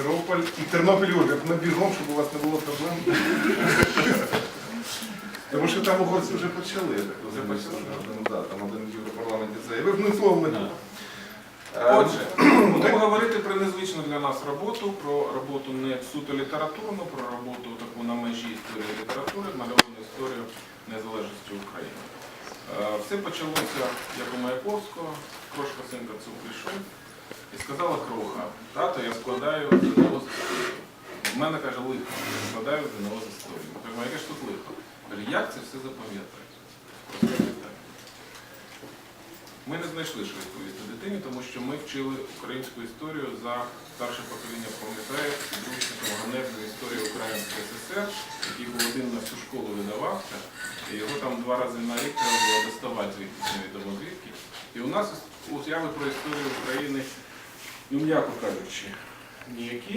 Тернополь і Тернопіль Ольга, на бігом, щоб у вас не було проблем. Тому що там угорці вже почали. Вже почали? Ну, да, там один в Європарламенті заявив. Ну, словом, ми тут. Отже, будемо говорити про незвичну для нас роботу, про роботу не суто літературну, про роботу таку на межі історії літератури, мальовану історію незалежності України. Е, Все почалося, як у Маяковського, Крошка синка цю прийшов і сказала Кроха, В мене каже лихо, я складаю ЗНО з історії. Я кажу, яке ж тут лихо? Каже, як це все запам'ятати? Ми не знайшли, що відповісти дитині, тому що ми вчили українську історію за старше покоління пам'ятає підручником ганебну історію Української ССР, який один на всю школу видавався, і його там два рази на рік треба було доставати звідки невідомо звідки. І у нас уяви про історію України, ну м'яко кажучи, ніякі.